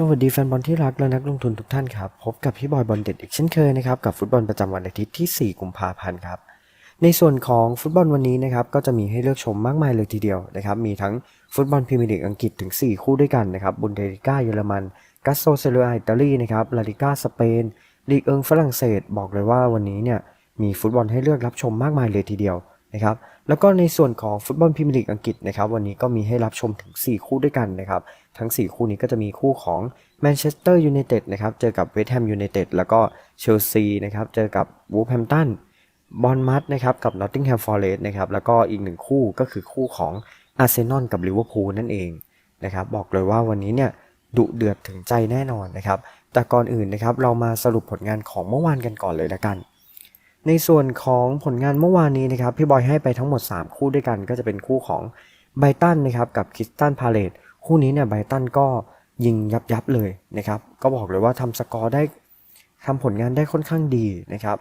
สวัสดีแฟนบอลที่รักและนักลงทุนทุกท่านครับ พบกับพี่บอยบอลเด็ดอีกเช่นเคยนะครับ กับฟุตบอลประจำวันอาทิตย์ที่ 4 กุมภาพันธ์ครับ ในส่วนของฟุตบอลวันนี้นะครับ ก็จะมีให้เลือกชมมากมายเลยทีเดียวนะครับ มีทั้งฟุตบอลพรีเมียร์ลีกอังกฤษถึง 4 คู่ด้วยกันนะครับ บุนเดลิก้าเยอรมัน กัสโซเซเรียอิตาลีนะครับ ลาลิก้าสเปน ลีกเอิงฝรั่งเศส บอกเลยว่าวันนี้เนี่ยมีฟุตบอลให้เลือกรับชมมากมายเลยทีเดียว นะครับแล้วก็ในส่วนของฟุตบอลพรีเมียร์ลีกอังกฤษนะครับวันนี้ก็มีให้รับชมถึง 4 คู่ด้วยกันนะครับทั้ง 4 คู่นี้ก็จะมีคู่ของแมนเชสเตอร์ยูไนเต็ดนะครับเจอกับเวสต์แฮมยูไนเต็ดแล้วก็เชลซีนะครับเจอกับวูฟแฮมตันบอลมัดนะครับกับนอตติงแฮมฟอร์เรสต์นะครับแล้วก็อีกหนึ่งคู่ก็คือคู่ของอาร์เซนอลกับลิเวอร์พูลนั่นเองนะครับบอกเลยว่าวันนี้เนี่ยดุเดือดถึงใจแน่นอนนะครับแต่ก่อนอื่นนะครับเรามาสรุปผลงานของเมื่อวานกันก่อนเลยละกัน ในส่วนของผลงานเมื่อวานนี้นะครับพี่บอยให้ไปทั้งหมด 3 คู่ด้วยกันก็จะเป็นคู่ของไบตันนะครับกับคริสตันพาเลตคู่นี้เนี่ยไบตันก็ยิงยับยับเลยนะครับก็บอกเลยว่าทำสกอร์ได้ทำผลงานได้ค่อนข้างดีนะครับ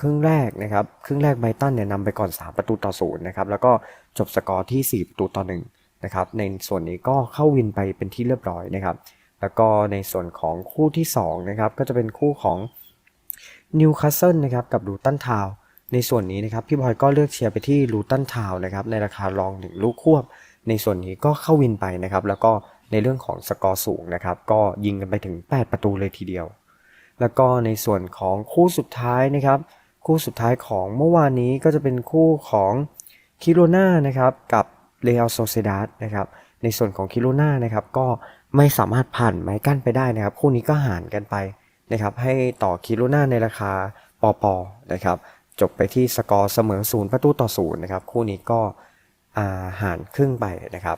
ครึ่งแรกนะครับครึ่งแรกไบตันเนี่ยนำไปก่อน 3 ประตูต่อศูนย์นะครับแล้วก็จบสกอร์ที่ 4 ประตูต่อ1นะครับในส่วนนี้ก็เข้าวินไปเป็นที่เรียบร้อยนะครับแล้วก็ในส่วนของคู่ที่2นะครับก็จะเป็นคู่ของ นิวคาสเซิลนะครับกับลูตันทาวในส่วนนี้นะครับพี่บอยก็เลือกเชียร์ไปที่ลูตันทาวน์นะครับในราคารองหนึ่งลูกควบ ในส่วนนี้ก็เข้าวินไปนะครับแล้วก็ในเรื่องของสกอร์สูงนะครับก็ยิงกันไปถึง 8 ประตูเลยทีเดียว แล้วก็ในส่วนของคู่สุดท้ายนะครับคู่สุดท้ายของเมื่อวานนี้ก็จะเป็นคู่ของคิโรนานะครับกับเรอัลโซเซดาสนะครับในส่วนของคิโรนานะครับก็ไม่สามารถผ่านไม้กั้นไปได้นะครับ คู่นี้ก็ห่านกันไป นะครับให้ต่อคิโรนาในราคาปอปอนะครับจบไปที่สกอร์เสมอศูนย์ประตูต่อศูนย์นะครับคู่นี้ก็าหานครึ่งไปนะครับ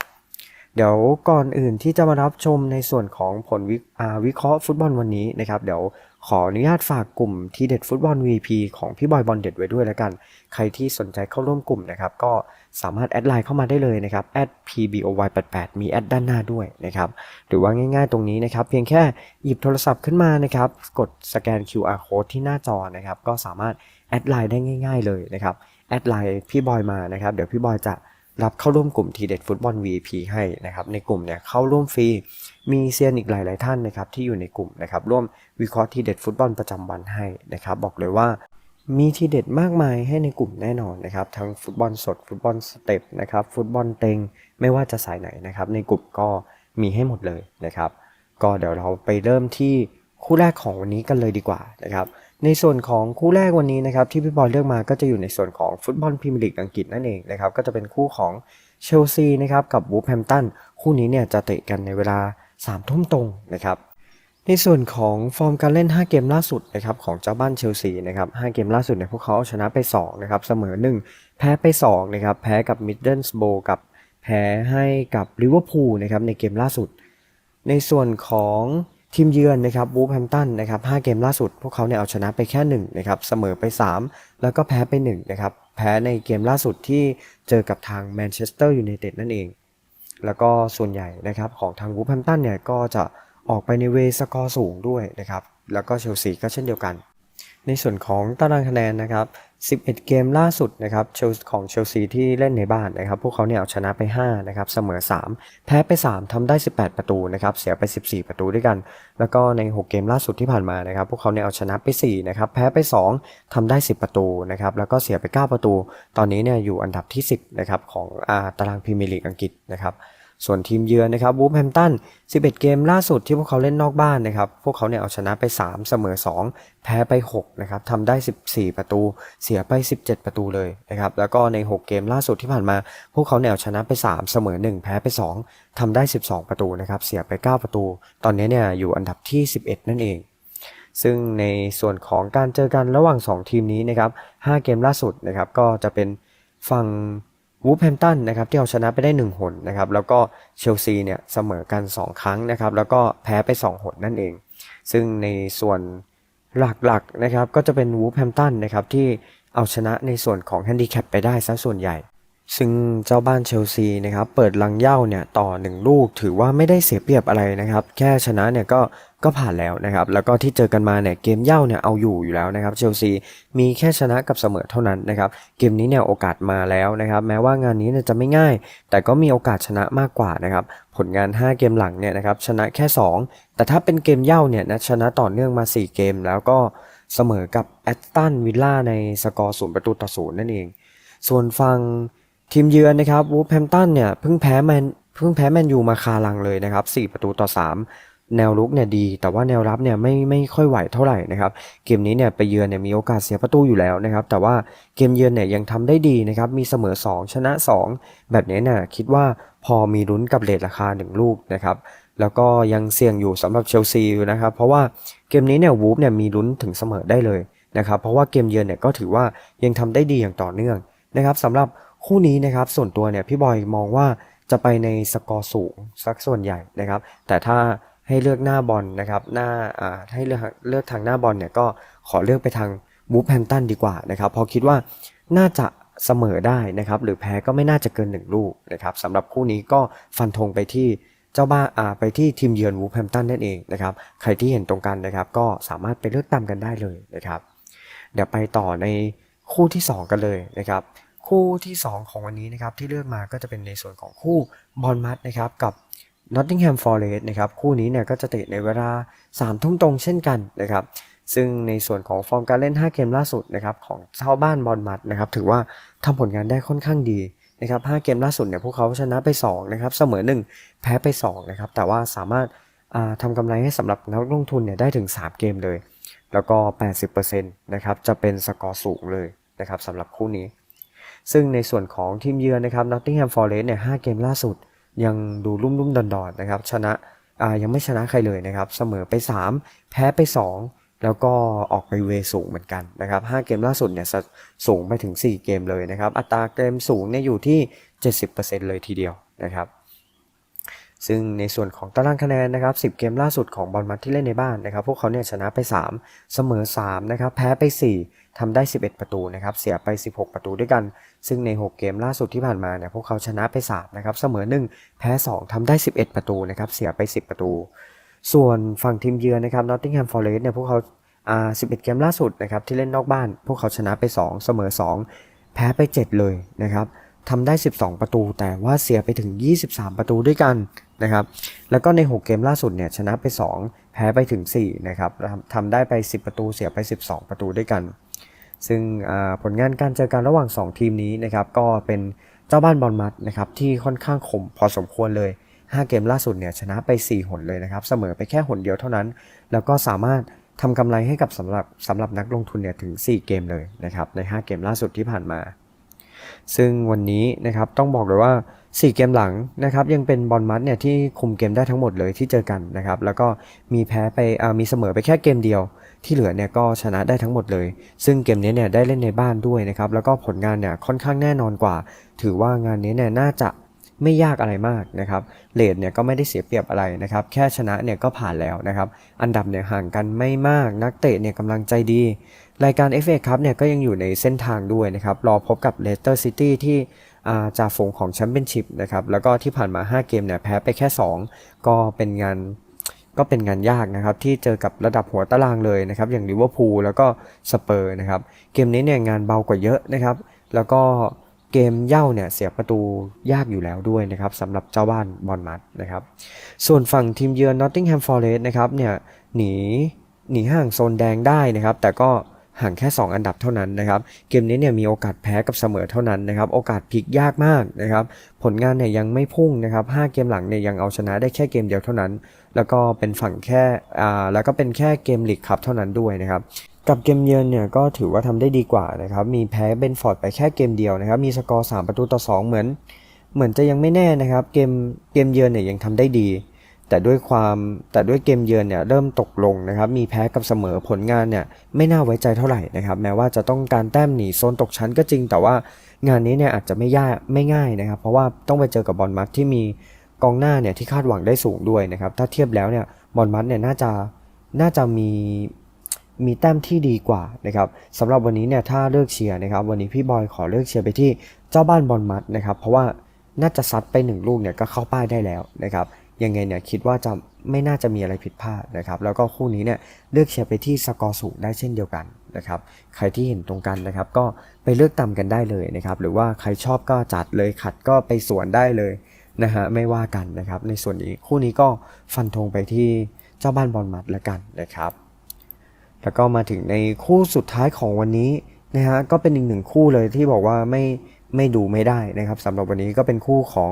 เดี๋ยวก่อนอื่นที่จะมารับชมในส่วนของผลวิวิเคราะห์ฟุตบอลวันนี้นะครับเดี๋ยวขออนุญาตฝากกลุ่มที่เด็ดฟุตบอล VP ของพี่บอยบอลเด็ดไว้ด้วยแล้วกัน ใครที่สนใจเข้าร่วมกลุ่มนะครับก็ สามารถแอดไลน์เข้ามาได้เลยนะครับ @pboy88 มีแอดด้านหน้าด้วยนะครับ หรือว่าง่ายๆตรงนี้นะครับ เพียงแค่หยิบโทรศัพท์ขึ้นมานะครับ กดสแกน QR code ที่หน้าจอนะครับ ก็สามารถแอดไลน์ได้ง่าย ๆ เลยนะครับ แอดไลน์พี่บอยมานะครับ เดี๋ยวพี่บอยจะรับเข้าร่วมกลุ่มทีเด็ดฟุตบอล VIP ให้นะครับ ในกลุ่มเนี่ยเข้าร่วมฟรี มีเซียนอีกหลาย ๆ ท่านนะครับที่อยู่ในกลุ่มนะครับร่วมวิเคราะห์ทีเด็ดฟุตบอลประจำวันให้นะครับ บอกเลยว่า มีทีเด็ดมากมายให้ในกลุ่มแน่นอนนะครับ ทั้งฟุตบอลสด ฟุตบอลสเต็ปนะครับ ฟุตบอลเต็ง ไม่ว่าจะสายไหนนะครับ ในกลุ่มก็มีให้หมดเลยนะครับ ก็เดี๋ยวเราไปเริ่มที่คู่แรกของวันนี้กันเลยดีกว่านะครับ ในส่วนของคู่แรกวันนี้นะครับที่พี่บอลเลือกมาก็จะอยู่ในส่วนของฟุตบอลพรีเมียร์ลีกอังกฤษนั่นเองนะครับ ก็จะเป็นคู่ของเชลซีนะครับกับวูฟแฮมตันคู่นี้เนี่ยจะเตะกันในเวลา3ามทุ่มตรงนะครับ ในส่วนของฟอร์มการเล่น 5 เกมล่าสุดนะครับของเจ้าบ้านเชลซีนะครับ 5 เกมล่าสุดเนี่ยพวกเขาเอาชนะไป2นะครับ เสมอ 1 แพ้ไป2นะครับ แพ้กับมิดเดิลสโบกับแพ้ให้กับลิเวอร์พูลนะครับในเกมล่าสุด ในส่วนของทีมเยือนนะครับวูฟแฮมตันนะครับ5เกมล่าสุด พวกเขาเนี่ยเอาชนะไปแค่1นะครับ เสมอไป 3 แล้วก็แพ้ไป1นะครับ แพ้ในเกมล่าสุดที่เจอกับทางแมนเชสเตอร์ยูไนเต็ดนั่นเอง แล้วก็ส่วนใหญ่นะครับของทางวูฟแฮมตันเนี่ยก็จะ ออกไปในเวสกอร์สูงด้วยนะครับ แล้วก็เชลซีก็เช่นเดียวกัน ในส่วนของตารางคะแนนนะครับ 11 เกมล่าสุดนะครับเชลของเชลซีที่เล่นในบ้านนะครับ พวกเขาเนี่ยเอาชนะไป5นะครับ เสมอ 3 แพ้ไป 3ทำได้ 18 ประตูนะครับ เสียไป 14 ประตูด้วยกัน แล้วก็ใน 6 เกมล่าสุดที่ผ่านมานะครับ พวกเขาเนี่ยเอาชนะไป4นะครับ แพ้ไป 2ทำได้ 10 ประตูนะครับ แล้วก็เสียไป 9 ประตู ตอนนี้เนี่ยอยู่อันดับที่ 10 นะครับของอาตารางพรีเมียร์ลีกอังกฤษนะครับ ส่วนทีมเยือนนะครับวูฟแฮมตัน 11 เกมล่าสุดที่พวกเขาเล่นนอกบ้านนะครับ พวกเขาเนี่ยเอาชนะไป 3 เสมอ 2 แพ้ไป 6 นะครับทำได้ 14 ประตู เสียไป 17 ประตูเลยนะครับ แล้วก็ใน 6 เกมล่าสุดที่ผ่านมา พวกเขาเนี่ยเอาชนะไป 3 เสมอ 1 แพ้ไป 2ทำได้ 12 ประตูนะครับ เสียไป 9 ประตู ตอนนี้เนี่ยอยู่อันดับที่ 11 นั่นเองซึ่งในส่วนของการเจอกันระหว่าง 2 ทีมนี้นะครับ 5 เกมล่าสุดนะครับ ก็จะเป็นฝั่ง วูฟแฮมตันนะครับที่เอาชนะไปได้1หนนะครับแล้วก็เชลซีเนี่ยเสมอกัน 2 ครั้งนะครับแล้วก็แพ้ไป 2 หนนั่นเอง ซึ่งในส่วนหลักๆนะครับก็จะเป็นวูฟแฮมตันนะครับที่เอาชนะในส่วนของแฮนดิแคปไปได้ซะส่วนใหญ่ ซึ่งเจ้าบ้านเชลซีนะครับเปิดลังเย่าเนี่ยต่อ 1 ลูกถือว่าไม่ได้เสียเปรียบอะไรนะครับแค่ชนะเนี่ยก็ ก็ผ่านแล้วนะครับ แล้วก็ที่เจอกันมาเนี่ยเกมเย่าเนี่ยเอาอยู่อยู่แล้วนะครับเชลซีมีแค่ชนะกับเสมอเท่านั้นนะครับ เกมนี้เนี่ยโอกาสมาแล้วนะครับ แม้ว่างานนี้เนี่ยจะไม่ง่าย แต่ก็มีโอกาสชนะมากกว่านะครับ ผลงาน 5 เกมหลังเนี่ยนะครับชนะแค่ 2 แต่ถ้าเป็นเกมเย่าเนี่ยนะชนะต่อเนื่องมา 4 เกม แล้วก็เสมอกับแอตตันวิลล่าในสกอร์ศูนย์ประตูต่อศูนย์นั่นเอง ส่วนฝั่งทีมเยือนนะครับวูฟแฮมตันเนี่ยเพิ่งแพ้แมนเพิ่งแพ้แมนยูมาคาลังเลยนะครับ4ประตูต่อ 3 แนวรุกเนี่ยดี แต่ว่าแนวรับเนี่ยไม่ไม่ค่อยไหวเท่าไหร่นะครับเกมนี้เนี่ยไปเยือนเนี่ยมีโอกาสเสียประตูอยู่แล้วนะครับ แต่ว่าเกมเยือนเนี่ยยังทำได้ดีนะครับมีเสมอ 2 ชนะ 2 แบบนี้เนี่ยคิดว่าพอมีลุ้นกับเลทราคา 1 ลูกนะครับแล้วก็ยังเสี่ยงอยู่สำหรับเชลซีอยู่นะครับเพราะว่าเกมนี้เนี่ยวูฟเนี่ยมีลุ้นถึงเสมอได้เลยนะครับเพราะว่าเกมเยือนเนี่ยก็ถือว่ายังทำได้ดีอย่างต่อเนื่องนะครับสำหรับคู่นี้นะครับส่วนตัวเนี่ยพี่บอยมองว่าจะไปในสกอร์สูงสักส่วนใหญ่นะครับ แต่ถ้า ให้เลือกหน้าบอลนะครับหน้าอ่าให้เลือกเลือกทางหน้าบอลเนี่ยก็ขอเลือกไปทางวูฟแฮมตันดีกว่านะครับพราะคิดว่าน่าจะเสมอได้นะครับหรือแพ้ก็ไม่น่าจะเกินหนึ่งลูกนะครับสำหรับคู่นี้ก็ฟันธงไปที่เจ้าบ้าอ่าไปที่ทีมเยือนวูฟแฮมตันนั่นเองนะครับใครที่เห็นตรงกันนะครับก็สามารถไปเลือกตามกันได้เลยนะครับเดี๋ยวไปต่อในคู่ที่ 2 กันเลยนะครับคู่ที่ 2 ของวันนี้นะครับที่เลือกมาก็จะเป็นในส่วนของคู่บอลมัดนะครับกับ Nottingham Forest นะครับคู่นี้เนี่ยก็จะเตะในเวลา3ทุ่มตรงเช่นกันนะครับซึ่งในส่วนของฟอร์มการเล่น 5 เกมล่าสุดนะครับของชาบ้านบอลมัดนะครับถือว่าทำผลงานได้ค่อนข้างดีนะครับ5เกมล่าสุดเนี่ยพวกเขาชนะไป2นะครับเสมอ 1 แพ้ไป2นะครับแต่ว่าสามารถอ่าทำกำไรให้สำหรับนักลงทุนเนี่ยได้ถึง 3 เกมเลย แล้วก็ 80%นะครับจะเป็นสกอร์สูงเลยนะครับสำหรับคู่นี้ ซึ่งในส่วนของทีมเยือนนะครับ Nottingham Forest เนี่ย5เกมล่าสุด ยังดูรุ่มรุ่มดอนดอนนะครับ ชนะอ่ายังไม่ชนะใครเลยนะครับ เสมอไป 3 แพ้ไป 2 แล้วก็ออกไปเวสูงเหมือนกันนะครับ5เกมล่าสุดเนี่ยสสูงไปถึง 4 เกมเลยนะครับ อัตราเกมสูงเนี่ยอยู่ที่ 70%เลยทีเดียวนะครับ ซึ่งในส่วนของตารางคะแนนนะครับ10 เกมล่าสุดของบอลมัดที่เล่นในบ้านนะครับ พวกเขาเนี่ยชนะไป 3 เสมอ3นะครับ แพ้ไป 4 ทำได้ 11 ประตูนะครับ เสียไป 16 ประตูด้วยกัน ซึ่งใน 6 เกมล่าสุดที่ผ่านมาเนี่ยพวกเขาชนะไป3นะครับ เสมอ 1 แพ้ 2ทำได้ 11 ประตูนะครับ เสียไป 10 ประตู ส่วนฝั่งทีมเยือนนะครับ Nottingham Forest เนี่ยพวกเขาอ่า11 เกมล่าสุดนะครับที่เล่นนอกบ้าน พวกเขาชนะไป 2 เสมอ 2 แพ้ไป 7 เลยนะครับทำได้ 12 ประตู แต่ว่าเสียไปถึง 23 ประตูด้วยกันนะครับ แล้วก็ใน 6 เกมล่าสุดเนี่ยชนะไป 2 แพ้ไปถึง4นะครับทำทำได้ไป 10 ประตู เสียไป 12 ประตูด้วยกัน ซึ่งผลงานการเจอกันระหว่าง 2 ทีมนี้นะครับก็เป็นเจ้าบ้านบอลมัดนะครับที่ค่อนข้างคมพอสมควรเลย 5 เกมล่าสุดเนี่ยชนะไป 4 หนเลยนะครับเสมอไปแค่หนเดียวเท่านั้น แล้วก็สามารถทำกำไรให้กับสำหรับสำหรับนักลงทุนเนี่ยถึง 4 เกมเลยนะครับใน 5 เกมล่าสุดที่ผ่านมา ซึ่งวันนี้นะครับต้องบอกเลยว่า 4 เกมหลังนะครับยังเป็นบอลมัดเนี่ยที่คุมเกมได้ทั้งหมดเลยที่เจอกันนะครับแล้วก็มีแพ้ไปมีเสมอไปแค่เกมเดียว ที่เหลือเนี่ยก็ชนะได้ทั้งหมดเลย ซึ่งเกมนี้เนี่ยได้เล่นในบ้านด้วยนะครับ แล้วก็ผลงานเนี่ยค่อนข้างแน่นอนกว่า ถือว่างานนี้เนี่ยน่าจะไม่ยากอะไรมากนะครับเลดเนี่ยก็ไม่ได้เสียเปรียบอะไรนะครับ แค่ชนะเนี่ยก็ผ่านแล้วนะครับ อันดับเนี่ยห่างกันไม่มาก นักเตะเนี่ยกำลังใจดี รายการ FA ครับเนี่ยก็ยังอยู่ในเส้นทางด้วยนะครับ รอพบกับเลสเตอร์ซิตี้ที่จ่าฝูงของแชมเปี้ยนชิพนะครับ แล้วก็ที่ผ่านมา 5 เกมเนี่ยแพ้ไปแค่ 2 ก็เป็นงาน ก็เป็นงานยากนะครับที่เจอกับระดับหัวตารางเลยนะครับอย่างลิเวอร์พูลแล้วก็สเปอร์นะครับเกมนี้เนี่ยงานเบากว่าเยอะนะครับ แล้วก็เกมเย่าเนี่ยเสียประตูยากอยู่แล้วด้วยนะครับสำหรับเจ้าบ้านบอลมัดนะครับส่วนฝั่งทีมเยือน Nottingham Forest นะครับเนี่ยหนีหนีห่างโซนแดงได้นะครับ แต่ก็ห่างแค่ 2 อันดับเท่านั้นนะครับ เกมนี้เนี่ยมีโอกาสแพ้กับเสมอเท่านั้นนะครับ โอกาสพลิกยากมากนะครับ ผลงานเนี่ยยังไม่พุ่งนะครับ 5 เกมหลังเนี่ยยังเอาชนะได้แค่เกมเดียวเท่านั้น แล้วก็เป็นฝั่งแค่อ่าแล้วก็เป็นแค่เกมลีกคัพเท่านั้นด้วยนะครับกับเกมเยือนเนี่ยก็ถือว่าทำได้ดีกว่านะครับมีแพ้เบนฟอร์ดไปแค่เกมเดียวนะครับมีสกอร์3ประตูต่อ 2 เหมือน เหมือนจะยังไม่แน่นะครับเกมเกมเยือนเนี่ยยังทำได้ดี แต่ด้วยความแต่ด้วยเกมเยือนเนี่ยเริ่มตกลงนะครับมีแพ้กับเสมอผลงานเนี่ยไม่น่าไว้ใจเท่าไหร่นะครับแม้ว่าจะต้องการแต้มหนีโซนตกชั้นก็จริง แต่ว่างานนี้เนี่ยอาจจะไม่ยากไม่ง่ายนะครับ เพราะว่าต้องไปเจอกับบอลมัดที่มี กองหน้าเนี่ยที่คาดหวังได้สูงด้วยนะครับ ถ้าเทียบแล้วเนี่ยบอลมัดเนี่ยน่าจะน่าจะมีมีแต้มที่ดีกว่านะครับสำหรับวันนี้เนี่ยถ้าเลือกเชียร์นะครับ วันนี้พี่บอยขอเลือกเชียร์ไปที่เจ้าบ้านบอลมัดนะครับ เพราะว่าน่าจะซัดไปหนึ่งลูกเนี่ยก็เข้าป้ายได้แล้วนะครับยังไงเนี่ยคิดว่าจะไม่น่าจะมีอะไรผิดพลาดนะครับ แล้วก็คู่นี้เนี่ยเลือกเชียร์ไปที่สกอร์สูงได้เช่นเดียวกันนะครับ ใครที่เห็นตรงกันนะครับ ก็ไปเลือกต่ำกันได้เลยนะครับ หรือว่าใครชอบก็จัดเลยขัดก็ไปสวนได้เลย นะฮะไม่ว่ากันนะครับ ในส่วนนี้คู่นี้ก็ฟันธงไปที่เจ้าบ้านบอลมัดแล้วกันนะครับ แล้วก็มาถึงในคู่สุดท้ายของวันนี้นะฮะก็เป็นอีกหนึ่งคู่เลยที่บอกว่าไม่ไม่ดูไม่ได้นะครับสำหรับวันนี้ก็เป็นคู่ของ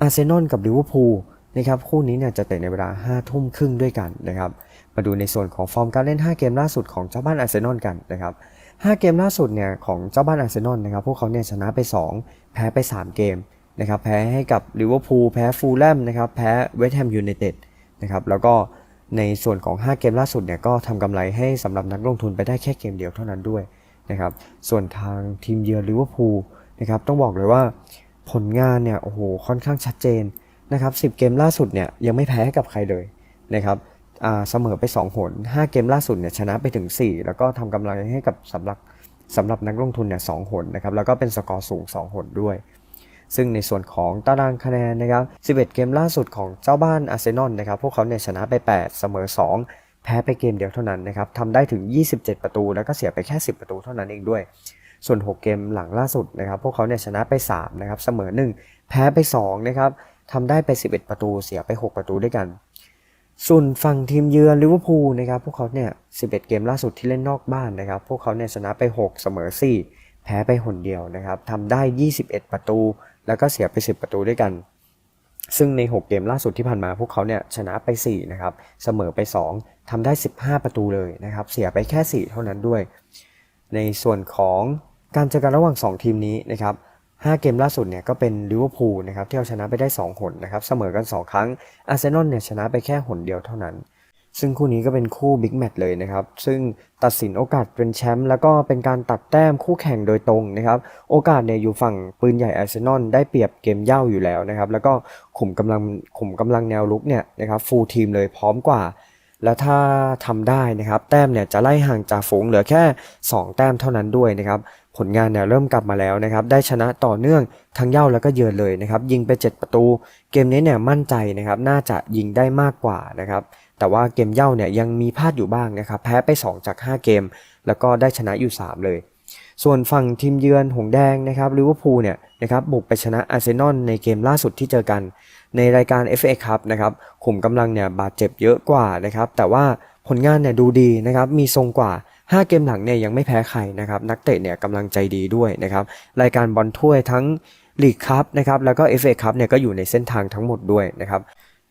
อาร์เซนอลกับลิเวอร์พูลนะครับคู่นี้เนี่ยจะเตะในเวลา5ทุ่มครึ่งด้วยกันนะครับมาดูในส่วนของฟอร์มการเล่น 5 เกมล่าสุดของเจ้าบ้านอาร์เซนอลกันนะครับ5เกมล่าสุดเนี่ยของเจ้าบ้านอาร์เซนอลนะครับพวกเขาเนี่ยชนะไป 2 แพ้ไป 3 เกม นะครับแพ้ให้กับลิเวอร์พูลแพ้ฟูลแลมนะครับแพ้เวสต์แฮมยูไนเต็ดนะครับแล้วก็ในส่วนของ 5 เกมล่าสุดเนี่ยก็ทำกำไรให้สำหรับนักลงทุนไปได้แค่เกมเดียวเท่านั้นด้วยนะครับส่วนทางทีมเยือนลิเวอร์พูลนะครับต้องบอกเลยว่าผลงานเนี่ยโอ้โหค่อนข้างชัดเจนนะครับ10 เกมล่าสุดเนี่ยยังไม่แพ้ให้กับใครเลยนะครับอ่าเสมอไป 2 หน 5 เกมล่าสุดเนี่ยชนะไปถึง 4 แล้วก็ทำกำไรให้กับสำหรับสำหรับนักลงทุนเนี่ยสหนนะครับแล้วก็เป็นสกอร์สูง 2 หนด้วย ซึ่งในส่วนของตารางคะแนนนะครับ 11 เกมล่าสุดของเจ้าบ้านอาร์เซนอลนะครับ พวกเขาเนี่ยชนะไป 8 เสมอ 2 แพ้ไปเกมเดียวเท่านั้นนะครับทำได้ถึง 27 ประตู แล้วก็เสียไปแค่ 10 ประตูเท่านั้นเองด้วย ส่วน 6 เกมหลังล่าสุดนะครับ พวกเขาเนี่ยชนะไป 3 นะครับ เสมอ 1 แพ้ไป 2 นะครับทำได้ไป 11 ประตู เสียไป 6 ประตูด้วยกันส่วนฝั่งทีมเยือนลิเวอร์พูลนะครับพวกเขาเนี่ย 11 เกมล่าสุดที่เล่นนอกบ้านนะครับ พวกเขาเนี่ยชนะไป 6 เสมอ 4 แพ้ไปหนเดียวนะครับทำได้ 21 ประตู แล้วก็เสียไป 10 ประตูด้วยกัน ซึ่งใน 6 เกมล่าสุดที่ผ่านมาพวกเขาเนี่ยชนะไป4นะครับเสมอไป 2ทำได้ 15 ประตูเลยนะครับเสียไปแค่ 4 เท่านั้นด้วย ในส่วนของการเจอกันระหว่าง 2 ทีมนี้นะครับ5เกมล่าสุดเนี่ยก็เป็นลิเวอร์พูลนะครับที่เอาชนะไปได้ 2 หนนะครับเสมอกัน 2 ครั้งอาร์เซนอลเนี่ยชนะไปแค่หนเดียวเท่านั้น ซึ่งคู่นี้ก็เป็นคู่บิ๊กแมตช์เลยนะครับ ซึ่งตัดสินโอกาสเป็นแชมป์แล้วก็เป็นการตัดแต้มคู่แข่งโดยตรงนะครับ โอกาสเนี่ยอยู่ฝั่งปืนใหญ่อาร์เซนอลได้เปรียบเกมเย่าอยู่แล้วนะครับ แล้วก็ขุมกำลังขุมกำลังแนวลุกเนี่ยนะครับฟูลทีมเลยพร้อมกว่า แล้วถ้าทำได้นะครับ แต้มเนี่ยจะไล่ห่างจากฝูงเหลือแค่ 2 แต้มเท่านั้นด้วยนะครับผลงานเนี่ยเริ่มกลับมาแล้วนะครับ ได้ชนะต่อเนื่องทั้งเย่าแล้วก็เยือนเลยนะครับ ยิงไป 7 ประตู เกมนี้เนี่ยมั่นใจนะครับ น่าจะยิงได้มากกว่านะครับ แต่ว่าเกมเย่าเนี่ยยังมีพลาดอยู่บ้างนะครับ แพ้ไป 2 จาก 5 เกม แล้วก็ได้ชนะอยู่ 3 เลย ส่วนฝั่งทีมเยือนหงแดงนะครับลิเวอร์พูลเนี่ยนะครับบุกไปชนะอาร์เซนอลในเกมล่าสุดที่เจอกัน ในรายการ FA Cup นะครับขุมกำลังเนี่ยบาดเจ็บเยอะกว่านะครับแต่ว่าผลงานเนี่ยดูดีนะครับมีทรงกว่า 5 เกมหลังเนี่ยยังไม่แพ้ใครนะครับนักเตะเนี่ยกำลังใจดีด้วยนะครับรายการบอลถ้วยทั้งลีกคัพนะครับแล้วก็ FA Cup เนี่ยก็อยู่ในเส้นทางทั้งหมดด้วยนะครับ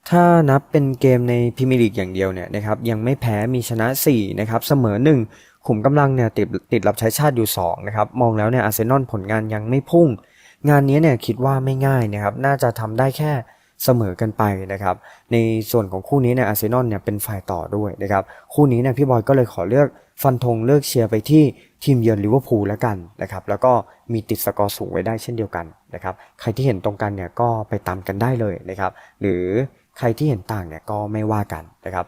ถ้านับเป็นเกมในพรีเมียร์ลีกอย่างเดียวเนี่ยนะครับยังไม่แพ้มีชนะ4นะครับเสมอ 1 ขุมกำลังเนี่ยติดติดรับใช้ชาติอยู่2นะครับมองแล้วเนี่ยอาร์เซนอลผลงานยังไม่พุ่ง งานนี้เนี่ยคิดว่าไม่ง่ายนะครับน่าจะทำได้แค่เสมอกันไปนะครับในส่วนของคู่นี้เนี่ยอาร์เซนอลเนี่ยเป็นฝ่ายต่อด้วยนะครับคู่นี้เนี่ยพี่บอยก็เลยขอเลือกฟันธงเลือกเชียร์ไปที่ทีมเยือนลิเวอร์พูลแล้วกันนะครับแล้วก็มีติดสกอร์สูงไว้ได้เช่นเดียวกันนะครับใครที่เห็นตรงกันเนี่ยก็ไปตามกันได้เลยนะครับหรือ ใครที่เห็นต่างเนี่ยก็ไม่ว่ากันนะครับ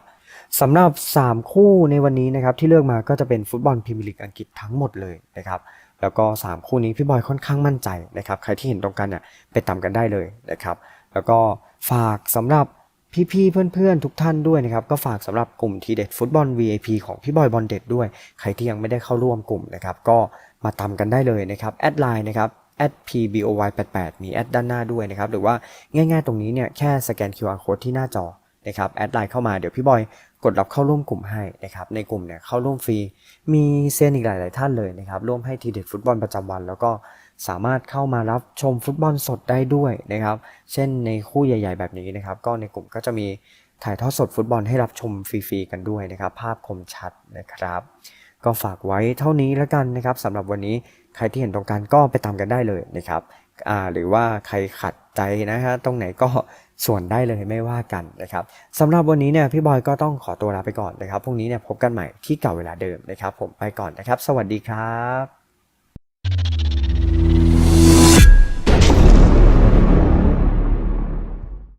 สำหรับ 3 คู่ในวันนี้นะครับที่เลือกมาก็จะเป็นฟุตบอลพรีเมียร์ลีกอังกฤษทั้งหมดเลยนะครับแล้วก็ 3 คู่นี้พี่บอยค่อนข้างมั่นใจนะครับใครที่เห็นตรงกันเนี่ยไปตามกันได้เลยนะครับแล้วก็ฝากสำหรับพี่ๆเพื่อนๆทุกท่านด้วยนะครับก็ฝากสำหรับกลุ่มทีเด็ดฟุตบอล VIP ของพี่บอยบอลเด็ดด้วย ใครที่ยังไม่ได้เข้าร่วมกลุ่มนะครับก็มาตามกันได้เลยนะครับแอดไลน์นะครับ @pboy88 มีแอดด้านหน้าด้วยนะครับ หรือว่าง่ายๆตรงนี้เนี่ยแค่สแกน QR code ที่หน้าจอนะครับแอดไลน์เข้ามาเดี๋ยวพี่บอยกดรับเข้าร่วมกลุ่มให้นะครับในกลุ่มเนี่ยเข้าร่วมฟรี มีเซียนอีกหลาย ๆ ท่านเลยนะครับร่วมให้ทีเด็ดฟุตบอลประจำวัน แล้วก็สามารถเข้ามารับชมฟุตบอลสดได้ด้วยนะครับเช่นในคู่ใหญ่ ๆ แบบนี้นะครับก็ในกลุ่มก็จะมีถ่ายทอดสดฟุตบอลให้รับชมฟรี ๆ กันด้วยนะครับภาพคมชัดนะครับ ก็ฝากไว้เท่านี้แล้วกันนะครับสำหรับวันนี้ ใครที่เห็นตรงกันก็ไปตามกันได้เลยนะครับหรือว่าใครขัดใจนะฮะตรงไหนก็ส่วนได้เลยไม่ว่ากันนะครับสำหรับวันนี้เนี่ยพี่บอยก็ต้องขอตัวลาไปก่อนนะครับพรุ่งนี้เนี่ยพบกันใหม่ที่เก่าเวลาเดิมนะครับ ผมไปก่อนนะครับ สวัสดีครับ